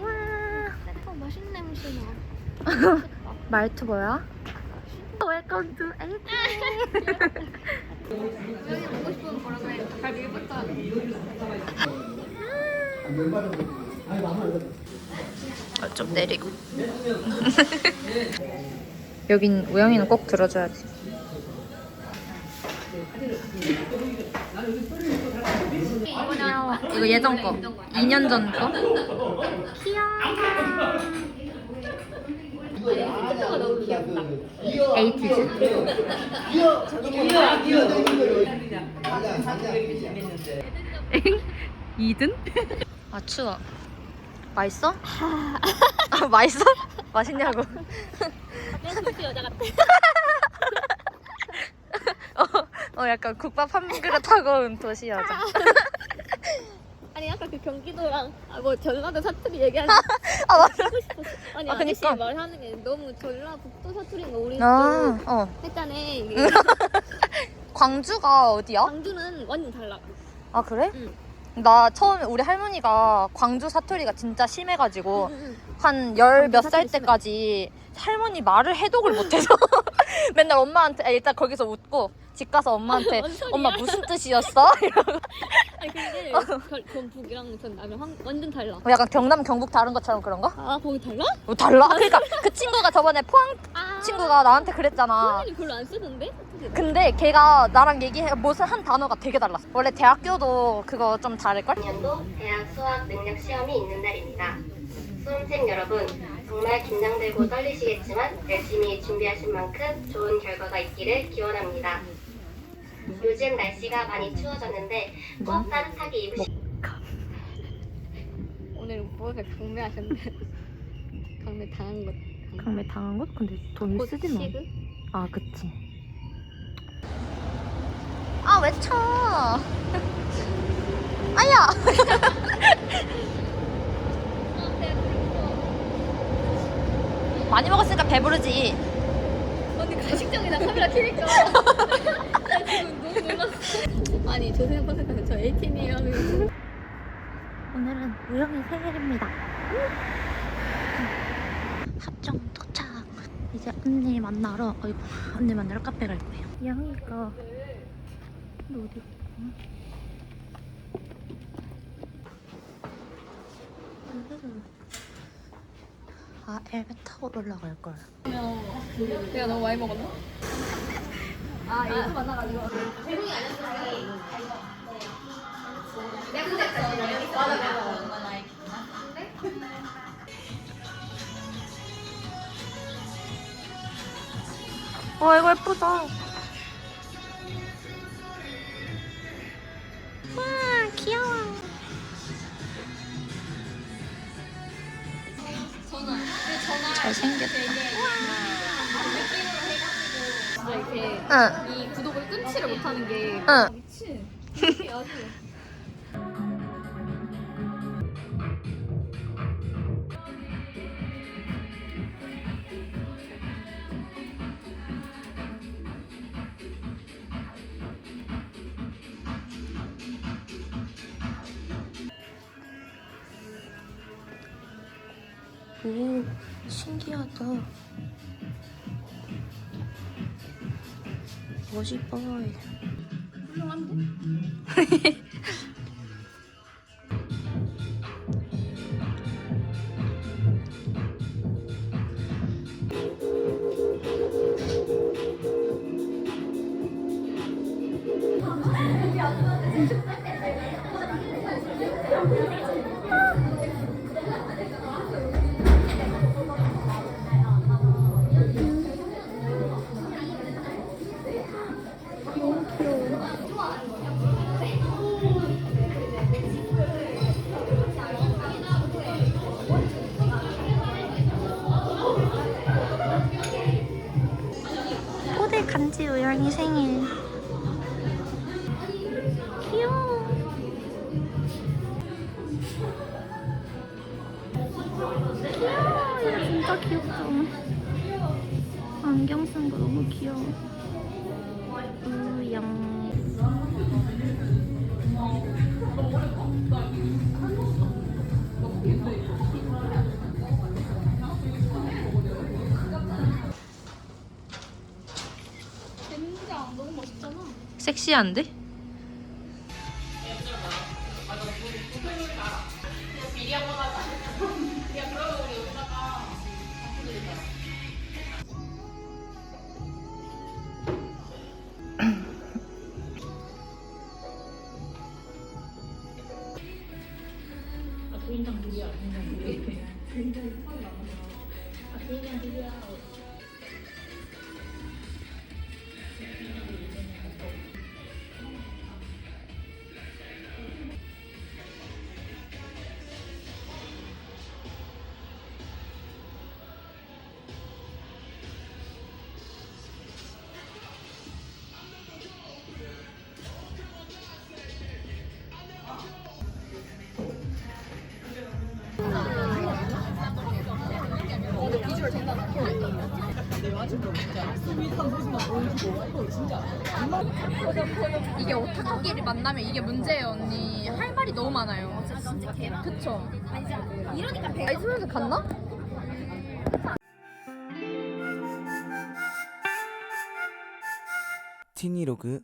와, 어, 맛있는 냄새 나. 말투버야? 웰컴 투 에이 여기 먹고 싶은 거라서 잘 밀부터. 좀 내리고. 여긴 우영이는 꼭 들어줘야 지 이거 예전 거 2년 전 거 귀여워 에이티즈 이든? 아 추워 맛있어? 아, 맛있어? 맛있냐고 댄스 여자 같아. 어, 어 약간 국밥 한 그릇하고 온 도시 여자 아니 아까 그 경기도랑 아 뭐 전라도 사투리 얘기하는 아 맞아 하고 싶었어. 아니 아, 아 저씨 그니까. 말하는 게 너무 전라북도 사투리인 거 우리 아, 또 어 했잖아. 이게 광주가 어디야? 광주는 완전 달라. 아 그래? 응. 나 처음에 우리 할머니가 광주 사투리가 진짜 심해가지고. 한 열 몇 광주 살 사투리 심해. 때까지 할머니 말을 해독을 못해서 맨날 엄마한테 아, 일단 거기서 웃고 집 가서 엄마한테 뭔 소리야? 엄마 무슨 뜻이었어? 이러고 아니 근데 전- 전북이랑 전 남이 황- 완전 달라. 약간 경남 경북 다른 것처럼 그런 거? 아 거기 달라? 뭐 달라? 그러니까 그 친구가 저번에 포항 아 친구가 나한테 그랬잖아. 선생님 별로 안 쓰던데? 근데 걔가 나랑 얘기해 무슨 한 단어가 되게 달랐어. 원래 대학교도 그거 좀 다를걸? 년도 대학 수학 능력 시험이 있는 날입니다. 수험생 여러분, 정말 긴장되고 떨리시겠지만 열심히 준비하신 만큼 좋은 결과가 있기를 기원합니다. 요즘 날씨가 많이 추워졌는데 꼭 따뜻하게 입으시 오늘 무엇을 경매하셨네. 경매 당한 것. 강매 당한 것? 근데 돈곧 시급? 아 그치. 아 왜 쳐? 아야. 많이 먹었으니까 배부르지. 언니 가식적이다 카메라 켜니까 아니 조세현 퍼센트는 저 18이에요 하면서 오늘은 우영이 생일입니다. 합정 도착. 이제 언니 만나러, 어이구, 언니 만나러 카페 갈 거예요. 우영이가 너 어디? 응? 아, 엘베 타고 올라갈 걸. 내가 너무 많이 먹었나? 아 이거 만나가지고. 와, 이거. 예쁘다. 와, 귀여워. 잘생겼다. 진짜 이렇게 응, 이 구독을 끊지를 못하는 게 응. 미친 이게 아주 오, 신기하다. 멋있어. 간지 우영이 생일. 귀엽다. 안경 쓴 거 너무 귀여워. 우영. 섹시한데? 이게 오타쿠끼리 만나면 이게 문제예요 언니. 할 말이 너무 많아요. 진짜 그쵸? 이러니까 배가 아이스면서 갔나? 티니로그